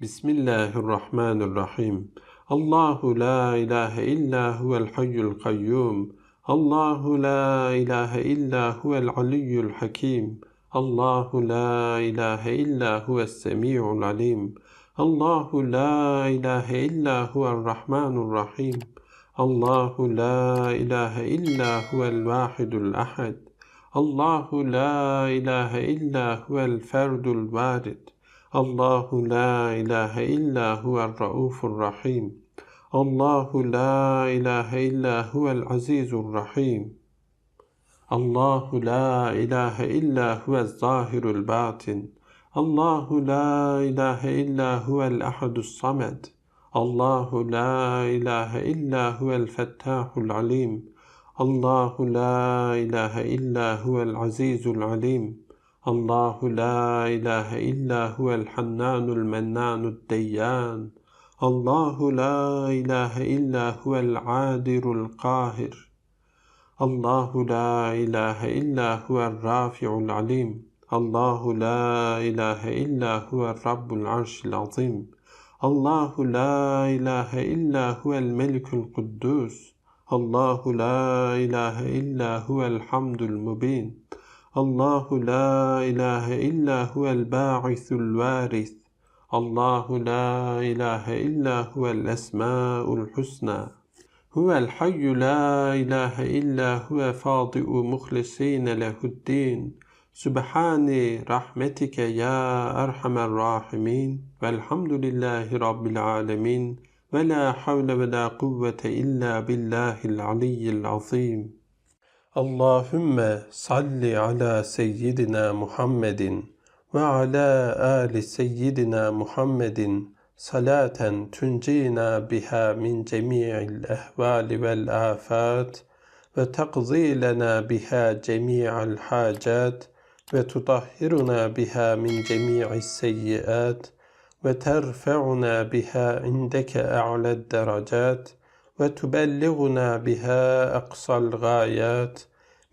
بسم الله الرحمن الرحيم الله لا إله إلا هو الحي القيوم الله لا إله إلا هو العلي الحكيم الله لا إله إلا هو السميع العليم الله لا إله إلا هو الرحمن الرحيم الله لا إله إلا هو الواحد الأحد الله لا إله إلا هو الفرد الوارد الله لا إله إلا هو الرؤوف الرحيم. الله لا إله إلا هو العزيز الرحيم. الله لا إله إلا هو الظاهر الباطن. الله لا إله إلا هو الأحد الصمد. الله لا إله إلا هو الفتاح العليم. الله لا إله إلا هو العزيز العليم. الله لا إله إلا هو الحنان المنان الديان. الله لا إله إلا هو العادر القاهر. الله لا إله إلا هو الرافع العليم. الله لا إله إلا هو الرب العرش العظيم. الله لا إله إلا هو الملك القدوس. الله لا إله إلا هو الحمد المبين. الله لا إله إلا هو الباعث الوارث. الله لا إله إلا هو الأسماء الحسنى. هو الحي لا إله إلا هو فاضئ مخلصين له الدين. سبحان رحمتك يا أرحم الراحمين. والحمد لله رب العالمين. ولا حول ولا قوة إلا بالله العلي العظيم. Allahümme salli ala seyyidina Muhammedin ve ala ali seyyidina Muhammedin salaten tuncina biha min cemi'il ehvali vel afat ve takzi lena biha cemi'al hacat ve tutahhiruna biha min cemi'is seyyiat ve terfe'una biha indeke a'led derecat وتبلغنا بها أقصى الغايات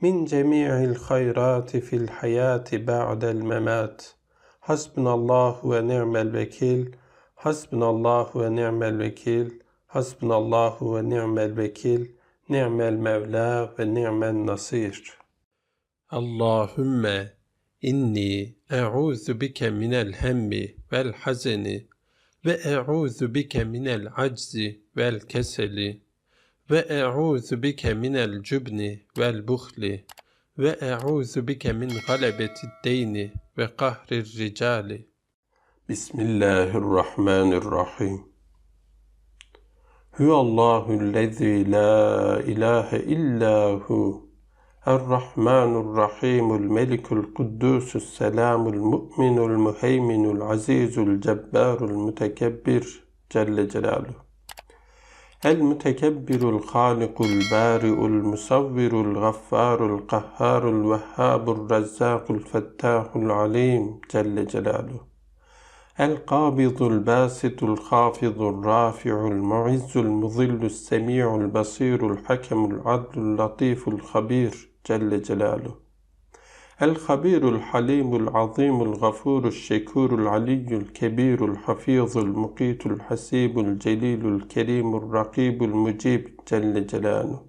من جميع الخيرات في الحياة بعد الممات. حسبنا الله ونعم الوكيل. حسبنا الله ونعم الوكيل. حسبنا الله ونعم الوكيل. نعم المولى ونعم النصير. اللهم إني أعوذ بك من الهم والحزن وأعوذ بك من العجز والكسل وأعوذ بك من الجبن والبخل وأعوذ بك من غلبة الدين وقهر الرجال. بسم الله الرحمن الرحيم. هو الله الذي لا إله إلا هو. الرحمن الرحيم الملك القدوس السلام المؤمن المهيمن العزيز الجبار المتكبر جل جلاله. المتكبر الخالق البارئ المصور الغفار القهار الوهاب الرزاق الفتاح العليم جل جلاله. القابض الباسط الخافض الرافع المعز المظل السميع البصير الحكم العدل اللطيف الخبير جل جلاله. الخبير الحليم العظيم الغفور الشكور العلي الكبير الحفيظ المقيت الحسيب الجليل الكريم الرقيب المجيب جل جلاله.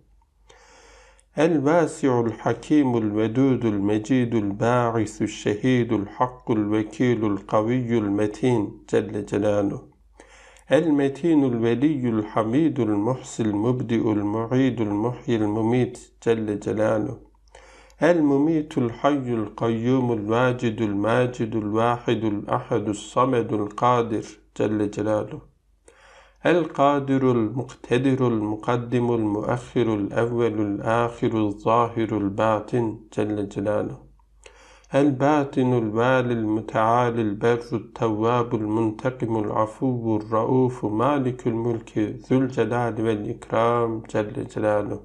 الواسع الحكيم الودود المجيد الباعث الشهيد الحق الوكيل القوي المتين جل جلاله. المتين الولي الحميد المحصي المبدئ المعيد المحيي المميت جل جلاله؟ المميت الحي القيوم الواجد الماجد الواحد الأحد الصمد القادر جل جلاله؟ القادر المقتدر المقدم المؤخر الأول الآخر الظاهر الباطن جل جلاله؟ الباطن الوالي المتعالي البر التواب المنتقم العفو الرؤوف مالك الملك ذو الجلال والإكرام جل جلاله؟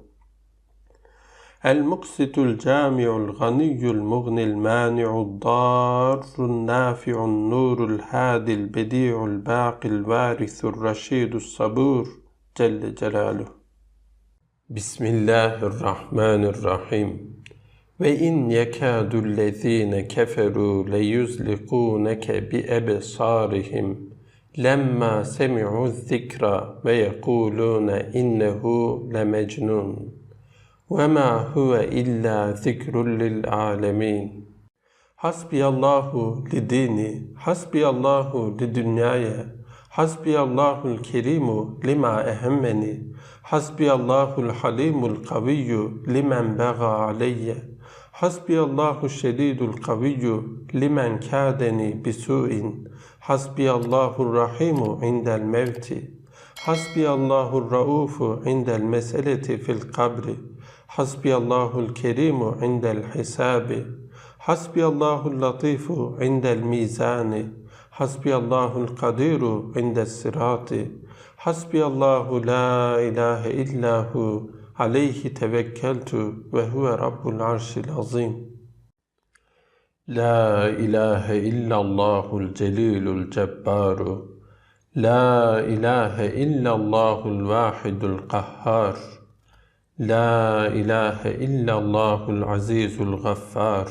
المقسط الجامع الغني المغني المانع الضار النافع النور الهادي البديع الباقي الوارث الرشيد الصبور جل جلاله. بسم الله الرحمن الرحيم. وإن يكاد الذين كفروا ليزلقونك بأبصارهم لما سمعوا الذكر ويقولون إنه لمجنون وما هو إلا ذكر للعالمين. حسبي الله لديني حسبي الله لدنياي حسبي الله الكريم لما أهمني حسبي الله الحليم القوي لمن بغى علي. Hasbiyallahu şedidul kaviyyu limen kâdeni bisu'in. Hasbiyallahu rahimu indel mevti. Hasbiyallahu raufu indel meseleti fil kabri. Hasbiyallahu kerimu indel hisabi. Hasbiyallahu latifu indel mizani. Hasbiyallahu kadiru indel sirati. Hasbiyallahu la ilahe illahu عليه توكلت وهو رب العرش العظيم. لا إله إلا الله الجليل الجبار. لا إله إلا الله الواحد القهار. لا إله إلا الله العزيز الغفار.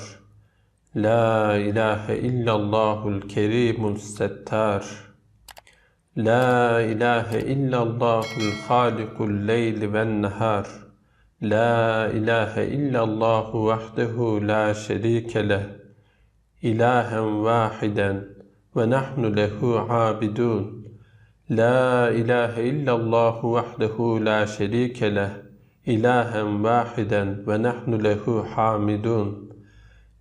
لا إله إلا الله الكريم الستار. لا إله إلا الله الخالق الليل والنهار. لا إله إلا الله وحده لا شريك له. إلها واحدا ونحن له عابدون. لا إله إلا الله وحده لا شريك له. إلها واحدا ونحن له حامدون.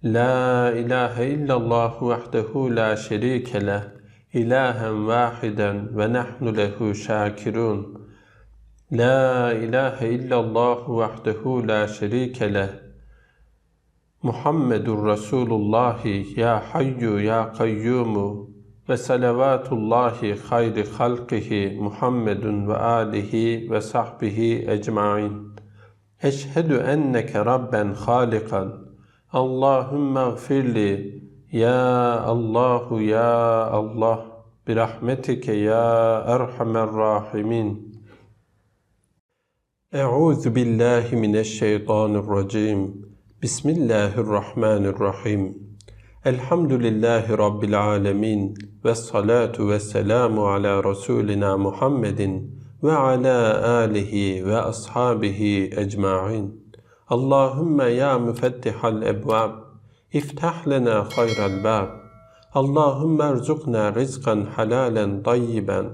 لا إله إلا الله وحده لا شريك له. ilahen vahiden ve nahnu lehu şakirun. La ilahe illallah vahdehu la şerike leh. Muhammedur Resulullah ya hayyu ya kayyumu ve salavatullahi hayri halkihi Muhammedun ve alihi ve sahbihi ecmain. Eşhedü enneke Rabben halikan. Allahümme gfirli ya Allahu ya Allah bi rahmetike ya erhamer rahimin. Euzu billahi mineşşeytanirracim. Bismillahirrahmanirrahim. Elhamdülillahi rabbil alamin ve salatu ve selamu ala rasulina Muhammedin ve ala alihi ve ashabihi ecmaîn. Allahümme ya müfettihal ebvab İftah lena hayral bab. Allahümme erzukna rizkan halalen tayyiben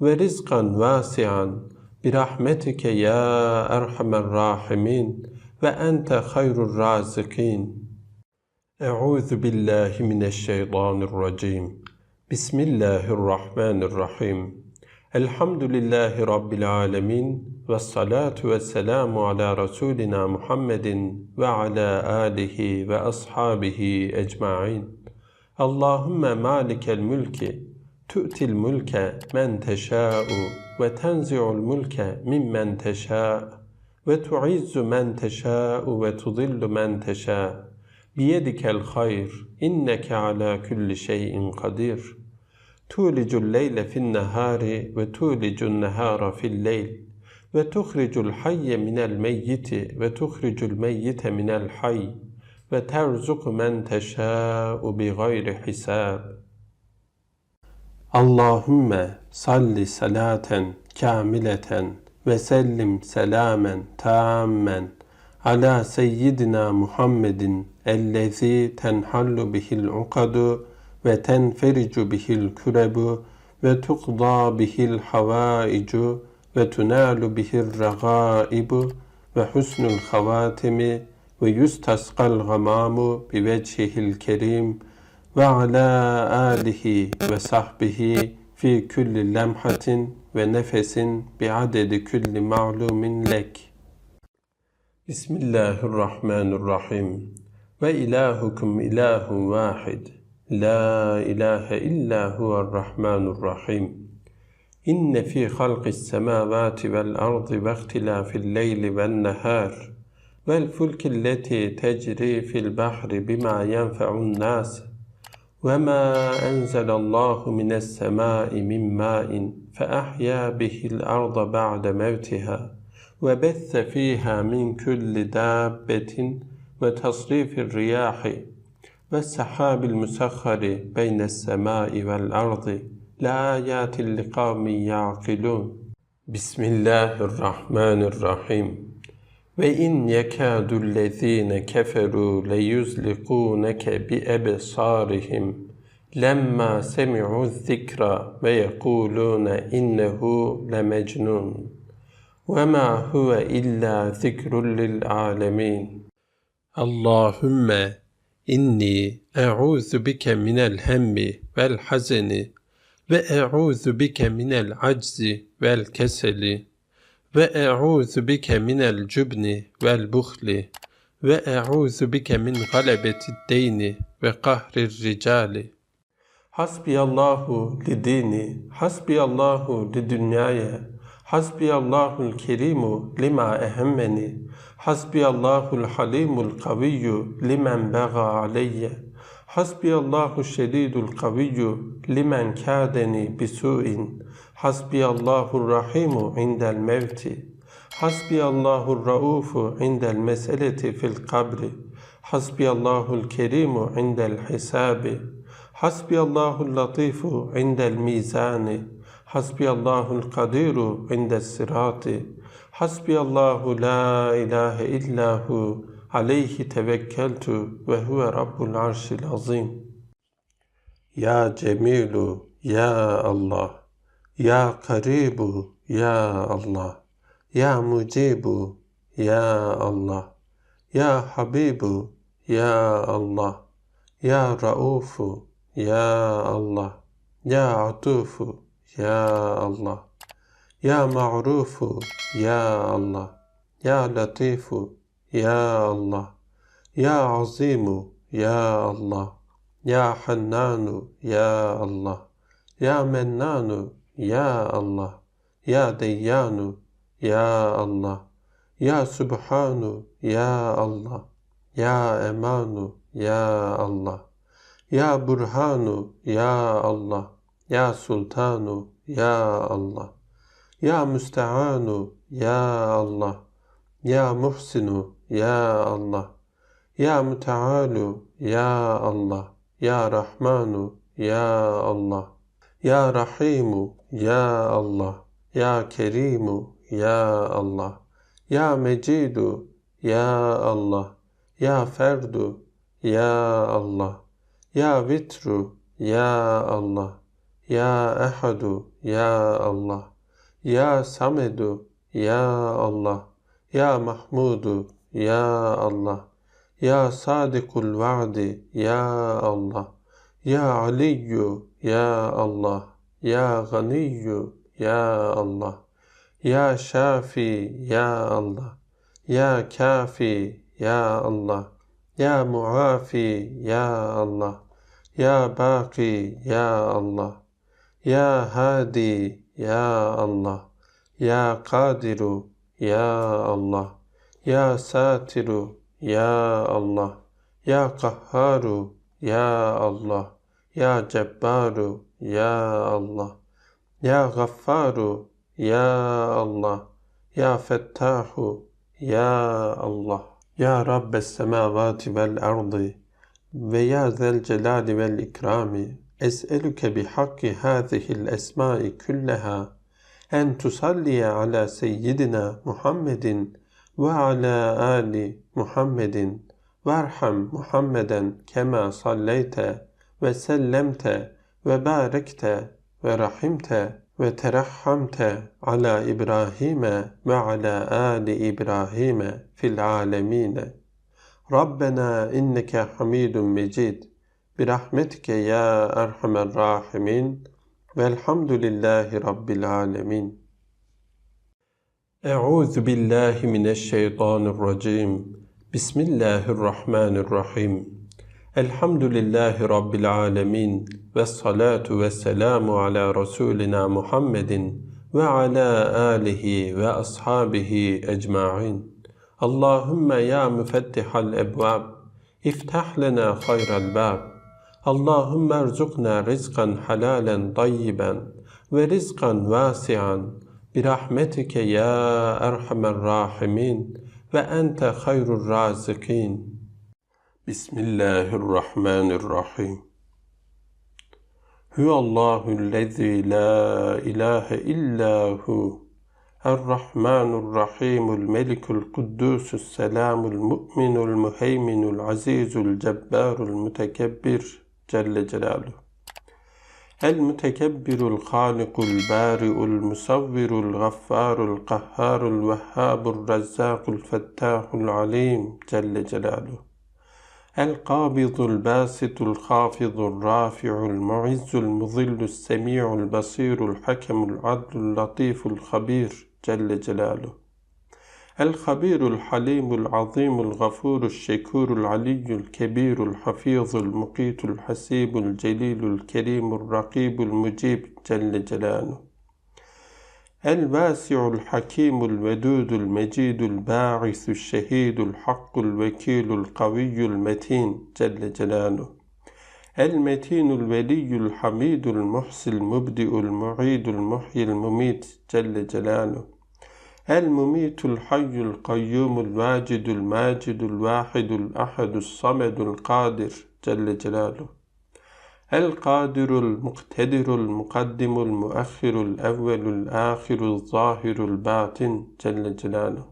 ve rizkan vasian birahmetike ya erhamer rahimin ve ente hayrur razikin. Euzu billahi mineşşeytanirracim. Bismillahirrahmanirrahim. Elhamdülillahi Rabbil alemin ve salatu ve selamu ala Resulina Muhammedin ve ala alihi ve ashabihi ecma'in. Allahümme malikel mülki, tu'til mülke men teşâ'u ve tenzi'ul mülke mimmen teşâ'u ve tu'izzu men teşâ'u ve tudillu men teşâ'u. Biyedikel hayr, inneke ala kulli şeyin kadir.'' tulicul leyle fin nehari ve tulicun nehara fil leyl ve tuhricul hayye minel meyyiti ve tuhricul meyyite minel hayy ve terzuku men teşâ'u bi gayri hisab. Allahümme salli salaten kamileten ve sellim selamen tammen ala seyyidina Muhammedin ellezî tenhallu bihil ukadu ve tenfericu bihil kürebu ve tuqda bihil havaicu ve tunalu bihir ragaibu ve husnul havatimi ve yustaskal gamamu bi vecihil kerim ve ala alihi ve sahbihi fi külli lemhatin ve nefesin bi adedi külli ma'lumin lek. Bismillahirrahmanirrahim. Ve ilahukum ilahun vahid. لا إله إلا هو الرحمن الرحيم. إن في خلق السماوات والأرض واختلاف الليل والنهار والفلك التي تجري في البحر بما ينفع الناس وما أنزل الله من السماء من ماء فأحيا به الأرض بعد موتها وبث فيها من كل دابة وتصريف الرياح. والسحاب المسخر بين السماء والأرض لآيات لقوم يعقلون. بسم الله الرحمن الرحيم. وإن يكاد الذين كفروا ليزلقونك بأبصارهم لما سمعوا الذكر ويقولون إنه لمجنون. وما هو إلا ذكر للعالمين. اللهم إني أعوذ بك من الهم والحزن وأعوذ بك من العجز والكسل وأعوذ بك من الجبن والبخل وأعوذ بك من غلبة الدين وقهر الرجال. حسبي الله لديني حسبي الله لدنياي. Hasbiyallahul kerimu lima ehemmeni. Hasbiyallahul halimul kaviyyu limen bega aleyye. Hasbiyallahu şedidul kaviyyu limen kâdeni bisu'in. Hasbiyallahu rahimu indel mevti. Hasbiyallahu raufu indel meseleti fil kabri. Hasbiyallahu kerimu indel hisabi. Hasbiyallahu latifu indel mizani. Hasbiyallahul kadiru inde sirati. Hasbiyallahu la ilahe illahu aleyhi tevekkeltu ve huve rabbul arşil azim. Ya Cemilu, Ya Allah, Ya Karibu, Ya Allah, Ya Mucibu, Ya Allah, Ya Habibu, Ya Allah, Ya Raufu, Ya Allah, Ya Atufu, ya Allah. Ya Ma'rufu. Ya Allah. Ya Latifu. Ya Allah. Ya Azimu. Ya Allah. Ya Hannanu. Ya Allah. Ya Mennanu. Ya Allah. Ya Deyyanu. Ya Allah. Ya Subhanu. Ya Allah. Ya Emanu. Ya Allah. Ya Burhanu. Ya Allah. Ya Sultanu Ya Allah. Ya Müsteanu Ya Allah. Ya Muhsinu Ya Allah. Ya Mütealu Ya Allah. Ya Rahmanu Ya Allah. Ya Rahimu Ya Allah. Ya Kerimu Ya Allah. Ya Mecidu Ya Allah. Ya Ferdu Ya Allah. Ya Vitru Ya Allah. Ya Ehadu, Ya Allah. Ya Samedu, Ya Allah. Ya Mahmudu, Ya Allah. Ya Sadikul Va'di, Ya Allah. Ya Aliyyu, Ya Allah. Ya Ganiyyu, Ya Allah. Ya Şafi, Ya Allah. Ya Kafi, Ya Allah. Ya Muafi, Ya Allah. Ya Baki, Ya Allah. Ya Hadi, Ya Allah, Ya Kadiru, Ya Allah, Ya Satiru, Ya Allah, Ya Kahharu, Ya Allah, Ya Cebbaru, Ya Allah, Ya Gaffaru, Ya Allah, Ya Fettahu, Ya Allah, Ya Rabbes semavati vel ardi ve ya zel celali vel ikrami. أسألك بحق هذه الأسماء كلها أن تصلي على سيدنا محمد وعلى آل محمد وارحم محمدا كما صليت وسلمت وباركت ورحمت وترحمت على إبراهيم وعلى آل إبراهيم في العالمين. ربنا إنك حميد مجيد. Birahmetike ya erhamer rahimin. Velhamdülillahi Rabbil alemin. Euzu billahi mineşşeytanirracim. Bismillahirrahmanirrahim. Elhamdülillahi Rabbil alemin. Ve salatu ve selamu ala Resulina Muhammedin ve ala alihi ve ashabihi ecma'in. Allahümme ya müfettihal ebvab. İftah lena hayral bab. لنا خير الباب اللهم ارزقنا رزقا حلالا طيبا ورزقا واسعا برحمتك يا أرحم الراحمين وأنت خير الرازقين بسم الله الرحمن الرحيم Huvallahu'llezî la ilahe illahu Errahmanur Rahimul Melikul Kuddusus Selamul Mu'minul Muheyminul Azizul Cebbarul Mütekebbir Celaluhu El Mütekebbirul Halikul Bari'ul Musavvirul Gaffarul Kahharul Vehhabur Rezzakul Fettahul Alim Celle Celaluhu القابض الباسط الخافض الرافع المعز المظل السميع البصير الحكم العدل اللطيف الخبير جل جلاله الخبير الحليم العظيم الغفور الشكور العلي الكبير الحفيظ المقيت الحسيب الجليل الكريم الرقيب المجيب جل جلاله. الواسع الحكيم الودود المجيد الباعث الشهيد الحق الوكيل القوي المتين جل جلاله. المتين الولي الحميد المحصي المبدئ المعيد المحيي المميت جل جلاله. المميت الحي القيوم الواجد الماجد الواحد الأحد الصمد القادر جل جلاله؟ القادر المقتدر المقدم المؤخر الأول الآخر الظاهر الباطن جل جلاله؟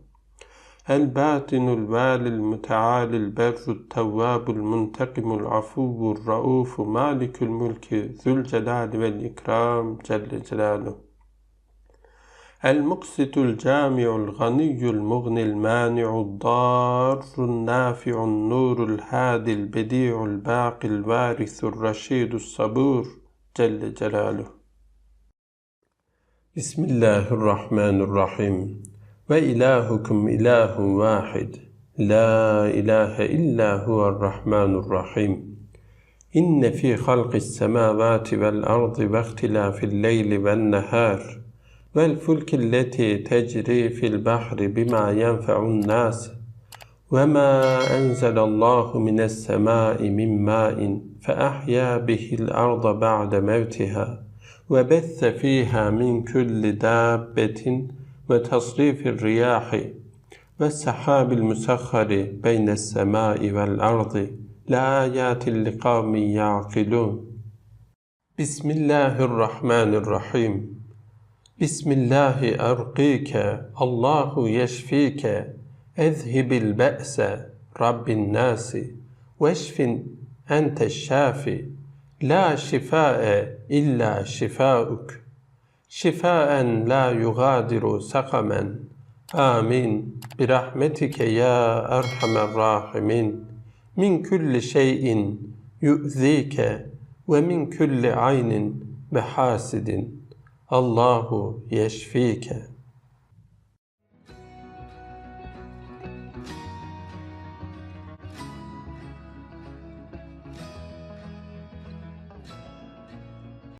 الباطن الوالي المتعالي البر التواب المنتقم العفو الرؤوف مالك الملك ذو الجلال والإكرام جل جلاله؟ المقسط الجامع الغني المغني المانع الضار النافع النور الهادي البديع الباقي الوارث الرشيد الصبور جل جلاله. بسم الله الرحمن الرحيم. وإلهكم إله واحد. لا إله إلا هو الرحمن الرحيم. إن في خلق السماوات والأرض واختلاف الليل والنهار. والفلك التي تجري في البحر بما ينفع الناس؟ وما أنزل الله من السماء من ماء فأحيا به الأرض بعد موتها وبث فيها من كل دابة وتصريف الرياح والسحاب المسخر بين السماء والأرض لآيات لقوم يعقلون. بسم الله الرحمن الرحيم. بسم الله أرقيك الله يشفيك اذهب البأس رب الناس واشف أنت الشافي لا شفاء إلا شفاؤك. شفاء لا يغادر سقما. آمين برحمتك يا أرحم الراحمين. من كل شيء يؤذيك ومن كل عين بحاسد. Allahu yeşfike.